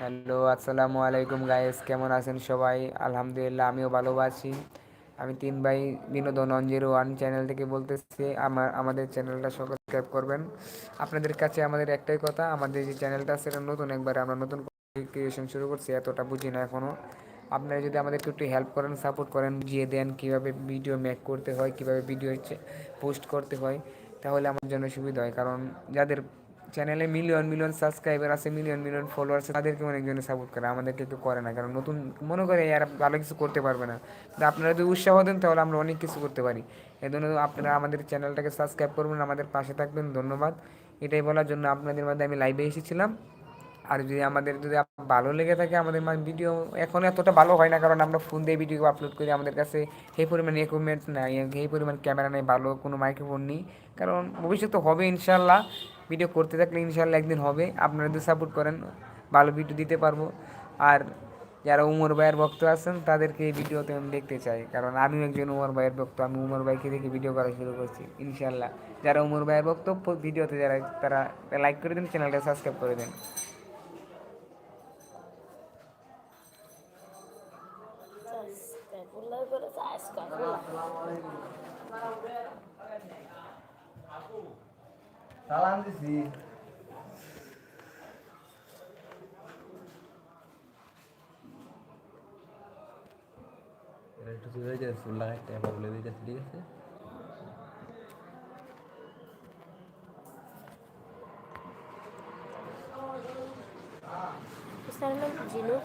Hello, আসসালামু আলাইকুম guys কেমন আছেন সবাই? আলহামদুলিল্লাহ, আমিও ভালো আছি। আমি তিন ভাই বিনোদন ওয়ান জিরো ওয়ান চ্যানেল থেকে বলতেছি, আমার, আমাদের চ্যানেলটা সাবস্ক্রাইব করবেন। আপনাদের কাছে আমাদের একটাই কথা, আমাদের যে চ্যানেলটা সেটা নতুন, একবার আমরা নতুন ক্রিয়েশন শুরু করছি, এতটা বুঝি না এখনও আপনারা যদি আমাদেরকে একটু হেল্প করেন সাপোর্ট করেন, বুঝিয়ে দেন কীভাবে ভিডিও মেক করতে হয়, কীভাবে ভিডিও পোস্ট করতে হয়, তাহলে আমার জন্য সুবিধা হয়। কারণ যাদের চ্যানেলে মিলিয়ন মিলিয়ন সাবস্ক্রাইবার আছে মিলিয়ন মিলিয়ন ফলোয়ার আছে, তাদেরকে অনেকজনে সাপোর্ট করে, আমাদেরকে কেউ করে না, কারণ নতুন, মনে করে এরা ভালো কিছু করতে পারবে না। তো আপনারা যদি উৎসাহ দেন, তাহলে আমরা অনেক কিছু করতে পারি। এই জন্য আপনারা আমাদের চ্যানেলটাকে সাবস্ক্রাইব করবেন, আমাদের পাশে থাকবেন, ধন্যবাদ। এটাই বলার জন্য আপনাদের মধ্যে আমি লাইভে এসেছিলাম। আর যদি আমাদের যদি ভালো লেগে থাকে, আমাদের ভিডিও এখন এতটা ভালো হয় না, কারণ আমরা ফোন দিয়ে ভিডিও আপলোড করি, আমাদের কাছে সেই পরিমাণ ইকুইপমেন্ট নাই, সেই পরিমাণ ক্যামেরা নেই, ভালো কোনো মাইক্রোফোন নেই। কারণ ভবিষ্যতে হবে ইনশাল্লাহ ভিডিও করতে থাকলে ইনশাল্লাহ একদিন হবে। আপনারা যদি সাপোর্ট করেন, ভালো ভিডিও দিতে পারব। আর যারা উমর ভাইয়ের ভক্ত আছেন, তাদেরকে এই ভিডিওতে আমি দেখতে চাই। কারণ আমিও একজন উমর ভাইয়ের ভক্ত, আমি উমর ভাইকে দেখে ভিডিও করা শুরু করছি ইনশাল্লাহ যারা উমর ভাইয়ের ভক্ত ভিডিওতে যারা, তারা লাইক করে দিন চ্যানেলটা সাবস্ক্রাইব করে দেন। সালাম দিছি একটু চলে যায় চুল লাগাইতে আবার বলে দিতে ঠিক আছে। জিনু।